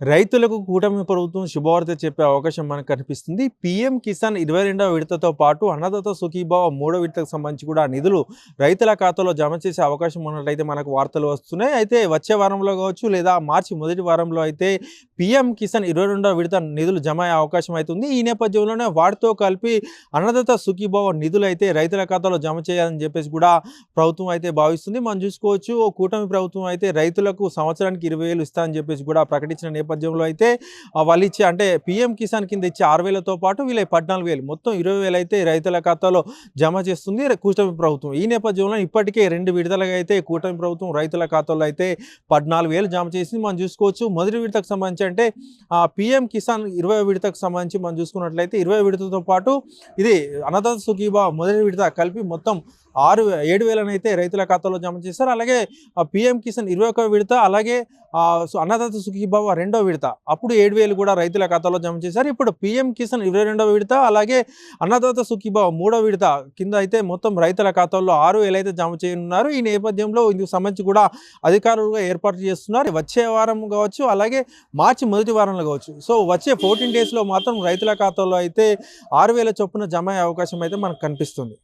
రైతులకు కూటమి ప్రభుత్వం శుభవార్త చెప్పే అవకాశం మనకు కనిపిస్తుంది. పీఎం కిసాన్ ఇరవై రెండవ విడతతో పాటు అన్నదాత సుఖీభావ మూడో విడతకు సంబంధించి కూడా నిధులు రైతుల ఖాతాలో జమ చేసే అవకాశం ఉన్నట్లయితే మనకు వార్తలు వస్తున్నాయి. అయితే వచ్చే వారంలో కావచ్చు లేదా మార్చి మొదటి వారంలో అయితే పీఎం కిసాన్ ఇరవై రెండవ విడత నిధులు జమ అయ్యే అవకాశం అవుతుంది ఈ నేపథ్యంలోనే వాటితో కలిపి అన్నదాత సుఖీభావ నిధులు అయితే రైతుల ఖాతాలో జమ చేయాలని చెప్పేసి కూడా ప్రభుత్వం అయితే భావిస్తుంది. మనం చూసుకోవచ్చు ఓ కూటమి ప్రభుత్వం అయితే రైతులకు సంవత్సరానికి ఇరవై వేలు ఇస్తా అని చెప్పేసి కూడా ప్రకటించిన నేపథ్యంలో అయితే వాళ్ళు ఇచ్చే అంటే పీఎం కిసాన్ కింద ఇచ్చే ఆరు వేలతో పాటు వీళ్ళ పద్నాలుగు వేలు మొత్తం ఇరవై వేలు అయితే రైతుల ఖాతాలో జమ చేస్తుంది కూటమి ప్రభుత్వం. ఈ నేపథ్యంలో ఇప్పటికే రెండు విడుదలగా అయితే కూటమి ప్రభుత్వం రైతుల ఖాతాలో అయితే పద్నాలుగు వేలు జమ చేసింది. మనం చూసుకోవచ్చు మొదటి విడతకు సంబంధించి అంటే ఆ పీఎం కిసాన్ ఇరవై విడతకు సంబంధించి మనం చూసుకున్నట్లయితే ఇరవై విడతతో పాటు ఇది అన్నదాత సుఖీబా మొదటి విడత కలిపి మొత్తం ఆరు ఏడు వేలనైతే రైతుల ఖాతాలో జమ చేశారు. అలాగే పిఎం పీఎం కిసాన్ ఇరవై ఒక విడత అలాగే అన్నదాత సుఖీభావ రెండో విడత. అప్పుడు ఏడు వేలు కూడా రైతుల ఖాతాలో జమ చేశారు. ఇప్పుడు పీఎం కిసాన్ ఇరవై రెండవ విడత అలాగే అన్నదాత సుఖీభావ మూడో విడత కింద అయితే మొత్తం రైతుల ఖాతాల్లో ఆరు వేలు అయితే జమ చేయనున్నారు. ఈ నేపథ్యంలో ఇందుకు సంబంధించి కూడా అధికారులుగా ఏర్పాటు చేస్తున్నారు. వచ్చే వారం కావచ్చు అలాగే మార్చి మొదటి వారంలో కావచ్చు. సో వచ్చే ఫోర్టీన్ డేస్లో మాత్రం రైతుల ఖాతాలో అయితే ఆరు వేల చొప్పున జమ అయ్యే అవకాశం అయితే మనకు కనిపిస్తుంది.